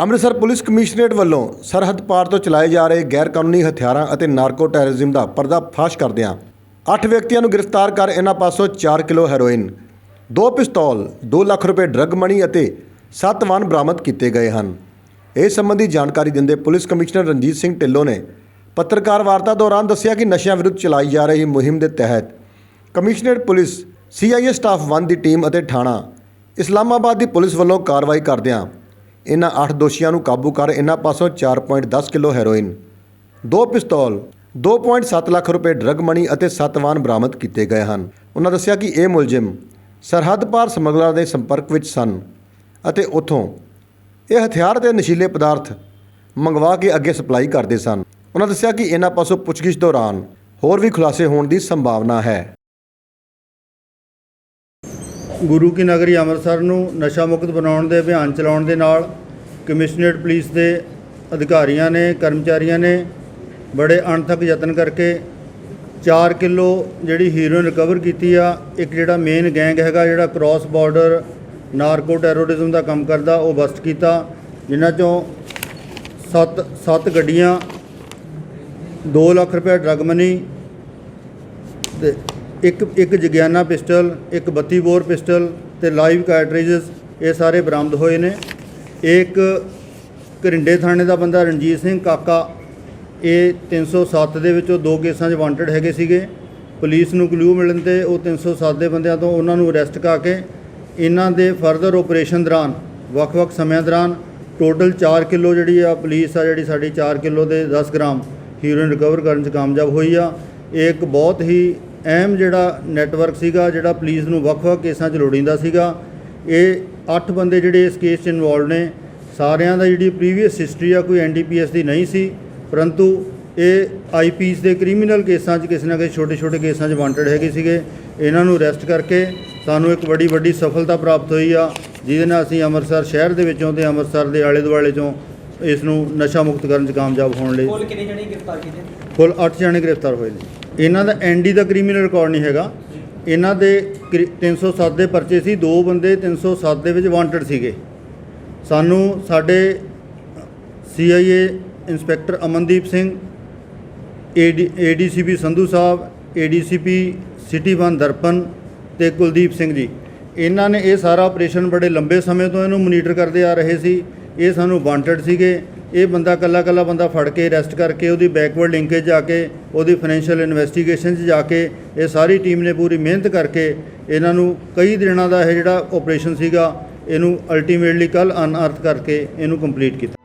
Amritsar police commissionerate ਵੱਲੋਂ ਸਰਹੱਦ ਪਾਰ ਤੋਂ ਚਲਾਏ ਜਾ ਰਹੇ ਗੈਰ ਕਾਨੂੰਨੀ ਹਥਿਆਰਾਂ ਅਤੇ ਨਾਰਕੋ ਟੈਰਰਿਜ਼ਮ ਦਾ ਪਰਦਾਫਾਸ਼ ਕਰਦਿਆਂ 8 ਵਿਅਕਤੀਆਂ ਨੂੰ ਗ੍ਰਿਫਤਾਰ ਕਰ ਇਹਨਾਂ ਪਾਸੋਂ 4 ਕਿਲੋ ਹੈਰੋਇਨ, ਦੋ ਪਿਸਤੌਲ 2 ਲੱਖ ਰੁਪਏ ਡਰੱਗ ਮਣੀ ਅਤੇ 7 ਵਾਹਨ ਬਰਾਮਦ ਕੀਤੇ ਗਏ ਹਨ। ਇਸ ਸੰਬੰਧੀ ਜਾਣਕਾਰੀ ਦਿੰਦੇ ਪੁਲਿਸ ਕਮਿਸ਼ਨਰ ਰਣਜੀਤ ਸਿੰਘ ਢਿੱਲੋਂ ਨੇ ਪੱਤਰਕਾਰ ਵਾਰਤਾ ਦੌਰਾਨ ਦੱਸਿਆ ਕਿ ਨਸ਼ਿਆਂ ਵਿਰੁੱਧ ਚਲਾਈ ਜਾ ਰਹੀ ਮੁਹਿੰਮ ਦੇ ਤਹਿਤ ਕਮਿਸ਼ਨਰੇਟ ਪੁਲਿਸ, ਸੀਆਈਏ ਸਟਾਫ 1 ਦੀ ਟੀਮ ਅਤੇ ਥਾਣਾ ਇਸਲਾਮਾਬਾਦ ਦੀ ਪੁਲਿਸ ਵੱਲੋਂ ਕਾਰਵਾਈ ਕਰਦਿਆਂ ਇਹਨਾਂ 8 ਦੋਸ਼ੀਆਂ ਨੂੰ ਕਾਬੂ ਕਰ ਇਹਨਾਂ ਪਾਸੋਂ 4.10 ਕਿਲੋ ਹੈਰੋਇਨ, ਦੋ ਪਿਸਤੌਲ 2.7 ਲੱਖ ਰੁਪਏ ਡਰੱਗ ਮਨੀ ਅਤੇ 7 ਵਾਹਨ ਬਰਾਮਦ ਕੀਤੇ ਗਏ ਹਨ। ਉਹਨਾਂ ਦੱਸਿਆ ਕਿ ਇਹ ਮੁਲਜ਼ਮ ਸਰਹੱਦ ਪਾਰ ਸਮਗਲਰਾਂ ਦੇ ਸੰਪਰਕ ਵਿੱਚ ਸਨ ਅਤੇ ਉੱਥੋਂ ਇਹ ਹਥਿਆਰ ਤੇ ਨਸ਼ੀਲੇ ਪਦਾਰਥ ਮੰਗਵਾ ਕੇ ਅੱਗੇ ਸਪਲਾਈ ਕਰਦੇ ਸਨ। ਉਹਨਾਂ ਦੱਸਿਆ ਕਿ ਇਹਨਾਂ ਪਾਸੋਂ ਪੁੱਛਗਿੱਛ ਦੌਰਾਨ ਹੋਰ ਵੀ ਖੁਲਾਸੇ ਹੋਣ ਦੀ ਸੰਭਾਵਨਾ ਹੈ। ਗੁਰੂ ਕੀ ਨਗਰੀ ਅੰਮ੍ਰਿਤਸਰ ਨੂੰ ਨਸ਼ਾ ਮੁਕਤ ਬਣਾਉਣ ਦੇ, ਅਭਿਆਨ ਚਲਾਉਣ ਦੇ ਨਾਲ ਕਮਿਸ਼ਨਰੇਟ ਪੁਲਿਸ ਦੇ ਅਧਿਕਾਰੀਆਂ ਨੇ, ਕਰਮਚਾਰੀਆਂ ਨੇ ਬੜੇ ਅਣਥੱਕ ਯਤਨ ਕਰਕੇ 4 ਕਿਲੋ ਜਿਹੜੀ ਹੀਰੋਇਨ ਰਿਕਵਰ ਕੀਤੀ ਆ, ਇੱਕ ਜਿਹੜਾ ਮੇਨ ਗੈਂਗ ਹੈਗਾ ਜਿਹੜਾ ਕ੍ਰਾਸ ਬਾਰਡਰ ਨਾਰਕੋ ਟੈਰੋਰਿਜ਼ਮ ਦਾ ਕੰਮ ਕਰਦਾ, ਉਹ ਬਸਟ ਕੀਤਾ, ਜਿਨ੍ਹਾਂ ਚੋਂ 7 7 ਗੱਡੀਆਂ 2 ਲੱਖ ਰੁਪਏ ਡਰਗ ਮਨੀ ਤੇ ਇੱਕ ਇੱਕ ਜਗਿਆਨਾ ਪਿਸਟਲ, ਇੱਕ 32 ਬੋਰ ਪਿਸਟਲ ਤੇ ਲਾਈਵ ਕਾਰਟ੍ਰਿਜਸ ਇਹ ਸਾਰੇ ਬਰਾਮਦ ਹੋਏ ਨੇ। ਇੱਕ ਘਰਿੰਡੇ ਥਾਣੇ ਦਾ ਬੰਦਾ ਰਣਜੀਤ ਸਿੰਘ ਕਾਕਾ, ਇਹ 307 ਦੇ ਵਿੱਚੋਂ ਦੋ ਕੇਸਾਂ 'ਚ ਵਾਂਟਡ ਹੈਗੇ ਸੀਗੇ। ਪੁਲਿਸ ਨੂੰ ਕਲੂ ਮਿਲਣ ਤੇ ਉਹ 307 ਦੇ ਬੰਦਿਆਂ ਤੋਂ ਉਹਨਾਂ ਨੂੰ ਅਰੈਸਟ ਕਰਾ ਕੇ ਇਹਨਾਂ ਦੇ ਫਰਦਰ ਆਪਰੇਸ਼ਨ ਦੌਰਾਨ, ਵੱਖ-ਵੱਖ ਸਮਿਆਂ ਦੌਰਾਨ ਟੋਟਲ 4 ਕਿਲੋ ਜਿਹੜੀ ਆ ਪੁਲਿਸ ਆ, ਜਿਹੜੀ ਸਾਡੀ 4 ਕਿਲੋ ਦੇ 10 ਗ੍ਰਾਮ ਹੀਰੋਇਨ ਰਿਕਵਰ ਕਰਨ 'ਚ ਕਾਮਯਾਬ ਹੋਈ ਆ। ਇਹ ਇੱਕ ਬਹੁਤ ਹੀ ਅਹਿਮ ਜਿਹੜਾ ਨੈਟਵਰਕ ਸੀਗਾ ਜਿਹੜਾ ਪੁਲਿਸ ਨੂੰ ਵੱਖ-ਵੱਖ ਕੇਸਾਂ 'ਚ ਲੋੜੀਂਦਾ ਸੀਗਾ ਇਹ 8 ਬੰਦੇ ਜਿਹੜੇ ਇਸ ਕੇਸ 'ਚ ਇਨਵੋਲਡ ਨੇ ਸਾਰਿਆਂ ਦਾ ਜਿਹੜੀ ਪ੍ਰੀਵੀਅਸ ਹਿਸਟਰੀ ਆ ਕੋਈ ਐਨਡੀਪੀਐਸ ਦੀ ਨਹੀਂ ਸੀ ਪਰੰਤੂ ਇਹ ਆਈਪੀਸ ਦੇ ਕ੍ਰਿਮੀਨਲ ਕੇਸਾਂ 'ਚ ਕਿਸੇ ਨਾ ਕਿਸੇ ਛੋਟੇ-ਛੋਟੇ ਕੇਸਾਂ 'ਚ ਵਾਂਟਡ ਹੈਗੇ ਸੀਗੇ। ਇਹਨਾਂ ਨੂੰ ਅਰੈਸਟ ਕਰਕੇ ਸਾਨੂੰ ਇੱਕ ਬੜੀ ਵੱਡੀ ਸਫਲਤਾ ਪ੍ਰਾਪਤ ਹੋਈ ਆ ਜਿਹਦੇ ਨਾਲ ਅਸੀਂ ਅੰਮ੍ਰਿਤਸਰ ਸ਼ਹਿਰ ਦੇ ਵਿੱਚੋਂ ਤੇ ਅੰਮ੍ਰਿਤਸਰ ਦੇ ਆਲੇ-ਦੁਆਲੇ 'ਚੋਂ ਇਸ ਨੂੰ ਨਸ਼ਾ ਮੁਕਤ ਕਰਨ 'ਚ ਕਾਮਯਾਬ ਹੋਣ ਲਈ ਕੁੱਲ ਕਿੰਨੇ ਜਣੇ ਗ੍ਰਿਫਤਾਰ ਕੀਤੇ? ਕੁੱਲ 8 ਜਣੇ ਗ੍ਰਿਫਤਾਰ ਹੋਏ ਨੇ। ਇਹਨਾਂ ਦਾ ਐਨਡੀ ਦਾ ਕ੍ਰਿਮੀਨਲ ਰਿਕਾਰਡ ਨਹੀਂ ਹੈਗਾ। ਇਹਨਾਂ ਦੇ ਕ੍ਰਿ- 307 ਦੇ ਪਰਚੇ ਸੀ। ਦੋ ਬੰਦੇ 307 ਦੇ ਵਿੱਚ ਵਾਂਟਡ ਸੀਗੇ। ਸਾਨੂੰ ਸਾਡੇ CIA inspector Amandeep Singh ADCP Sandhu ਸਾਹਿਬ ਏਡੀਸੀਪੀ ਸਿਟੀ ਵਨ ਦਰਪਨ ਤੇ ਕੁਲਦੀਪ ਸਿੰਘ ਜੀ। ਇਹਨਾਂ ਨੇ ਇਹ ਸਾਰਾ ਆਪਰੇਸ਼ਨ ਬੜੇ ਲੰਬੇ ਸਮੇਂ ਤੋਂ ਇਹਨੂੰ ਮੋਨੀਟਰ ਕਰਦੇ ਆ ਰਹੇ ਸੀ। ਇਹ ਸਾਨੂੰ ਵਾਂਟਡ ਸੀਗੇ। ਇਹ ਬੰਦਾ ਕੱਲਾ ਕੱਲਾ ਬੰਦਾ ਫੜ ਕੇ ਅਰੈਸਟ ਕਰਕੇ ਉਹਦੀ ਬੈਕਵਰਡ ਲਿੰਕੇਜ ਜਾ ਕੇ, ਉਹਦੀ ਫਾਈਨੈਂਸ਼ੀਅਲ ਇਨਵੈਸਟੀਗੇਸ਼ਨ 'ਚ ਜਾ ਕੇ, ਇਹ ਸਾਰੀ ਟੀਮ ਨੇ ਪੂਰੀ ਮਿਹਨਤ ਕਰਕੇ ਇਹਨਾਂ ਨੂੰ ਕਈ ਦਿਨਾਂ ਦਾ ਇਹ ਜਿਹੜਾ ਆਪਰੇਸ਼ਨ ਸੀਗਾ, ਇਹਨੂੰ ਅਲਟੀਮੇਟਲੀ ਕੱਲ ਅਨਅਰਥ ਕਰਕੇ ਇਹਨੂੰ ਕੰਪਲੀਟ ਕੀਤਾ।